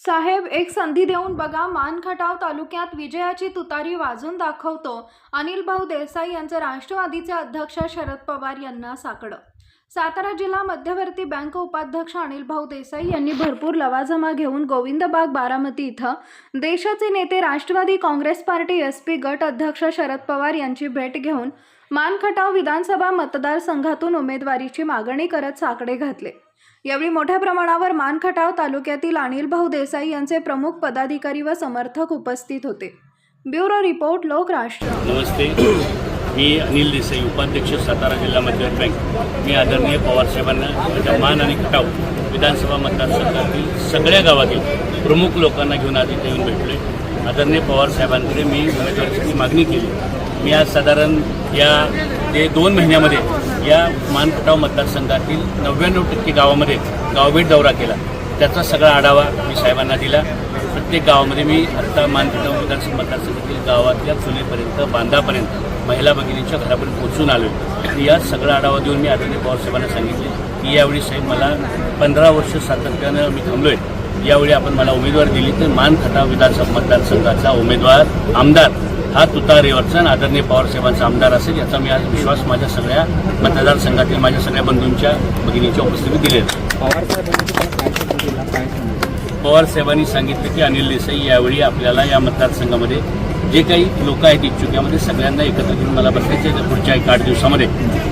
साहेब एक संधी देऊन बघा मानखटाव तालुक्यात विजयाची तुतारी वाजून दाखवतो. अनिल भाऊ देसाई यांचं राष्ट्रवादीचे अध्यक्ष शरद पवार यांना साकडं. सातारा जिल्हा मध्यवर्ती बँक उपाध्यक्ष अनिल भाऊ देसाई यांनी भरपूर लवाजमा घेऊन गोविंदबाग बारामती इथं देशाचे नेते Rashtravadi Congress party S P गट अध्यक्ष शरद पवार यांची भेट घेऊन मानखटाव विधानसभा मतदारसंघातून उमेदवारीची मागणी करत साकडे घातले. यावेळी मोठ्या प्रमाणावर मानखटाव तालुक्यातील अनिल भाऊ देसाई यांचे प्रमुख पदाधिकारी व समर्थक उपस्थित होते. ब्युरो रिपोर्ट लोकराष्ट्र नमस्ते. मी अनिल देसाई उपाध्यक्ष सातारा जिल्हा मध्यवर्ती बँक. मी आदरणीय पवारसाहेबांना माझ्या मान आणि खटाव विधानसभा मतदारसंघातील सगळ्या गावातील प्रमुख लोकांना घेऊन आज इथे येऊन भेटलो आहे आदरणीय पवारसाहेबांकडे मी उमेदवारीसाठी मागणी केली. मी आज साधारण या ते दोन महिन्यामध्ये या मान खटाव मतदारसंघातील नव्याण्णव टक्के गावामध्ये गावभेट दौरा केला. त्याचा सगळा आढावा मी साहेबांना दिला. प्रत्येक गावामध्ये मी आत्ता मानखटाव मतदारसंघ मतदारसंघातील गावातल्या चुलीपर्यंत बांधापर्यंत महिला भगिनींच्या घरापर्यंत पोहोचून आलो आणि या सगळा आढावा देऊन मी आदरणीय पवारसाहेबांना सांगितले की यावेळी साहेब मला पंधरा वर्ष सातत्यानं मी थांबलोय. यावेळी आपण मला उमेदवार दिली तर मानखटाव विधानसभा मतदारसंघाचा उमेदवार आमदार हा तुतारीवरचा आदरणीय पवारसाहेबांचा आमदार असेल याचा मी आज विश्वास माझ्या सगळ्या मतदारसंघातील माझ्या सगळ्या बंधूंच्या भगिनीच्या उपस्थितीत पवार साहेबांनी सांगितलं? की अनिल देसाई यावेळी आपल्याला या मतदारसंघामध्ये जे काही लोक आहेत इच्छुक यामध्ये सगळ्यांना एकत्र करून मला बसायचं आहे पुढच्या एक आठ दिवसामध्ये.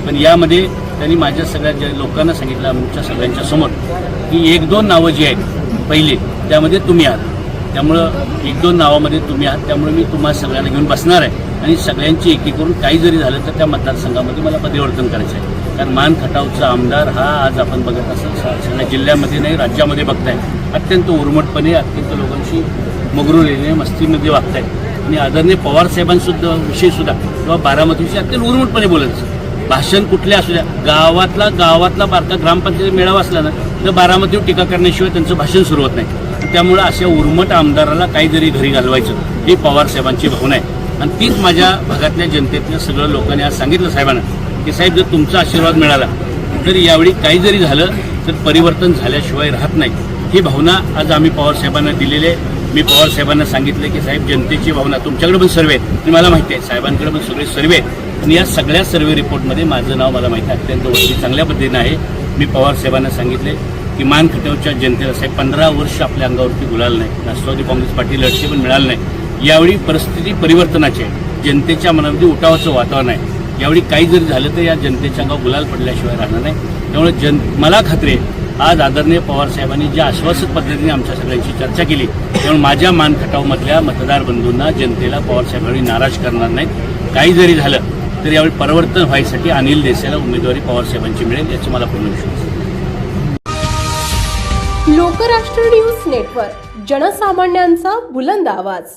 पण यामध्ये त्यांनी माझ्या सगळ्या ज्या लोकांना सांगितलं आमच्या सगळ्यांच्या समोर की एक दोन नावं जी आहेत पहिली त्यामध्ये तुम्ही आहात. त्यामुळं एक दोन नावामध्ये तुम्ही आहात त्यामुळे मी तुम्हाला सगळ्यांना घेऊन बसणार आहे. आणि सगळ्यांची एकी करून काही जरी झालं तर त्या मतदारसंघामध्ये मला परिवर्तन करायचं आहे. कारण मान खटावचा आमदार हा आज आपण बघत असाल सगळ्या जिल्ह्यामध्ये नाही राज्यामध्ये बघताय. अत्यंत उर्मटपणे अत्यंत लोकांशी मगरूरीने मस्तीमध्ये वागताय. आणि आदरणीय पवार साहेबांसुद्धा किंवा बारामतीविषयी अत्यंत उर्मटपणे बोलायचं भाषण कुठले असू द्या गावातला गावातला बारका ग्रामपंचायत मेळावा असला ना तर बारामतीवर टीका करण्याशिवाय त्यांचं भाषण सुरू होत नाही. त्यामुळं अशा उर्मट आमदाराला काही जरी घरी घालवायचं ही पवार साहेबांची भावना आहे. आणि तीच माझ्या भागातल्या जनतेतल्या सगळ्या लोकांनी आज सांगितलं साहेबांना की साहेब जर तुमचा आशीर्वाद मिळाला तर यावेळी काही जरी झालं तर परिवर्तन झाल्याशिवाय राहत नाही. ही भावना आज आम्ही पवारसाहेबांना दिलेली आहे. मी पवार साहेबांना सांगितलं की साहेब जनतेची भावना तुमच्याकडे पण सर्वे आहेत. आणि मला माहिती आहे साहेबांकडे पण सगळे सर्वे आहेत. आणि या सगळ्या सर्वे रिपोर्टमध्ये माझं नाव मला माहिती आहे अत्यंत वरती चांगल्या पद्धतीनं आहे. मी पवार साहेबांना सांगितले की मान जनतेला साहेब पंधरा वर्ष आपल्या अंगावरती गुलाल नाही. राष्ट्रवादी काँग्रेस पार्टी लढशी पण मिळालं नाही. यावेळी परिस्थिती परिवर्तनाची आहे. जनतेच्या मनामध्ये उठावाचं वातावरण आहे. यावेळी काही जरी झालं तर या जनतेच्या अंगावर गुलाल पडल्याशिवाय राहणार नाही. त्यामुळे जन मला खात्री आहे आज आदरणीय पवार साहेबांनी ज्या आश्वासक पद्धतीने आमच्या सगळ्यांची चर्चा केली त्यामुळे माझ्या मानखटावमधल्या मतदार बंधूंना जनतेला पवार साहेबांनी नाराज करणार नाहीत. काही जरी झालं तर यावेळी परिवर्तन व्हायसाठी अनिल देसाईला उमेदवारी पवार साहेबांची मिळेल याची मला पूर्ण विश्वास लोकराष्ट्र न्यूज नेटवर्क जनसामान्यांचा बुलंद आवाज.